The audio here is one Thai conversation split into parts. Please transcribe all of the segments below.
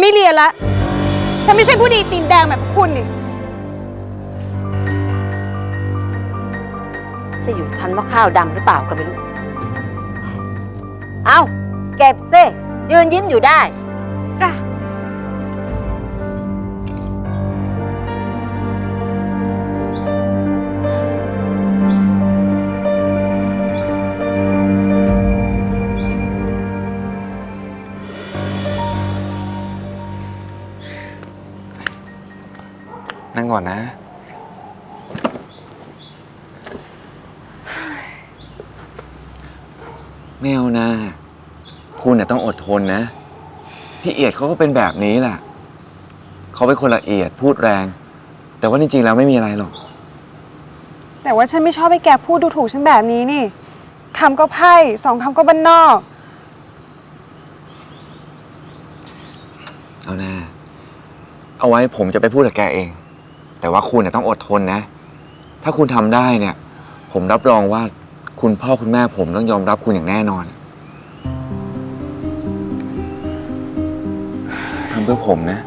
ไม่เรียนละ ฉันไม่ใช่ผู้ดีตีนแดงแบบคุณนี่ จะอยู่ทันว่าข้าวดำหรือเปล่าก็ไม่รู้ เอาเก็บสิยืนยิ้มอยู่ได้ นั่งก่อนนะ แมวนะคุณน่ะต้องอดทนนะ พี่เอียดเขาก็เป็นแบบนี้แหละเขาเป็นคนละเอียดพูดแรง แต่ว่าจริงๆแล้วไม่มีอะไรหรอก แต่ว่าฉันไม่ชอบให้แกพูดดูถูกฉันแบบนี้นี่คำก็ไพ่สองคำก็บ้านนอก เอาหน้า เอาไว้ผมจะไปพูดกับแกเอง แต่ว่าคุณน่ะต้องอดทนนะ ถ้าคุณทำได้เนี่ย ผมรับรองว่าคุณพ่อคุณแม่ผมต้องยอมรับคุณอย่างแน่นอนทำเพื่อผมนะ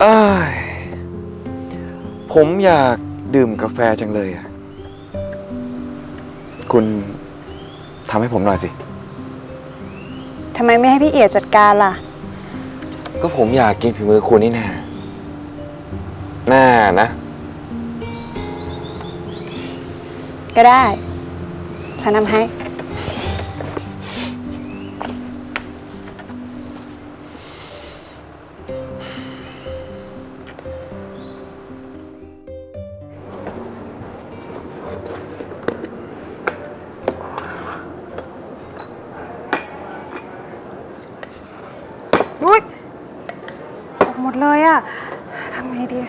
เอ้ยผมอยากดื่มกาแฟจังเลยอะ คุณทำให้ผมหน่อยสิ ทำไมไม่ให้พี่เอียดจัดการล่ะ ก็ผมอยากกินฝีมือคุณนี่นาน่านะ ก็ได้ ฉันทำให้ อะทำไงดี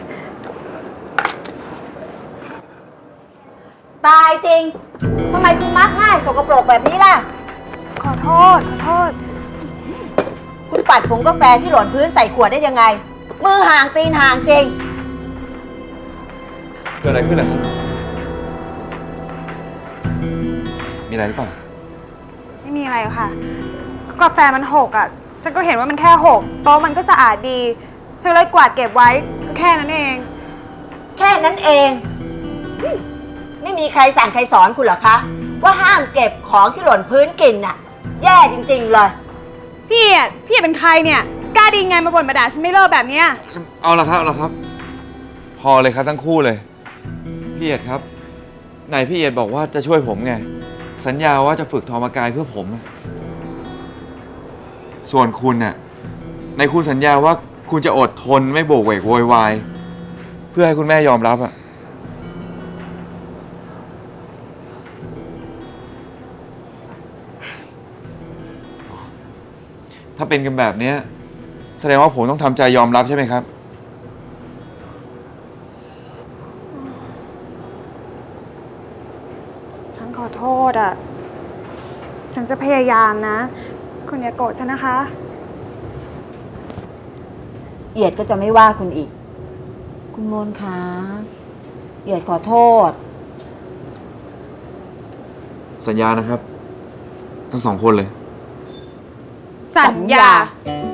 ตายจริง ทำไมคุณมักง่ายสกปรกแบบนี้ล่ะ ขอโทษ ขอโทษ คุณปัดผงกาแฟที่หล่นพื้นใส่ขวดได้ยังไง มือห่างตีนห่างจริง เกิดอะไรขึ้นอะมีอะไรหรือเปล่า ไม่มีอะไรหรอกค่ะก็กาแฟมันหกอะ ฉันก็เห็นว่ามันแค่หกโต๊ะมันก็สะอาดดี ฉันเลยกวาดเก็บไว้ก็แค่นั้นเอง แค่นั้นเองอืมไม่มีใครสั่งใครสอนคุณเหรอคะ ว่าห้ามเก็บของที่หล่นพื้นกินน่ะ แย่จริง ๆ เลย พี่อะพี่เป็นใครเนี่ยกล้าดีไงมาบ่นมาด่าฉันไม่เลิกแบบเนี้ยเอาละครับเอาละครับ พอเลยครับทั้งคู่เลย พี่เอียดครับไหนพี่เอียดบอกว่าจะช่วยผมไง สัญญาว่าจะฝึกทอมกายเพื่อผมอะส่วนคุณน่ะในคุณสัญญาว่า คุณจะอดทนไม่โบกเวกโวยวาย เพื่อให้คุณแม่ยอมรับอะถ้าเป็นกันแบบเนี้ย แสดงว่าผมต้องทำใจยอมรับใช่ไหมครับ ฉันขอโทษอะฉันจะพยายามนะ คุณอย่าโกรธฉันนะคะ เอียดก็จะไม่ว่าคุณอีก คุณมนคะเอียดขอโทษ สัญญานะครับ ทั้งสองคนเลย สัญญาญา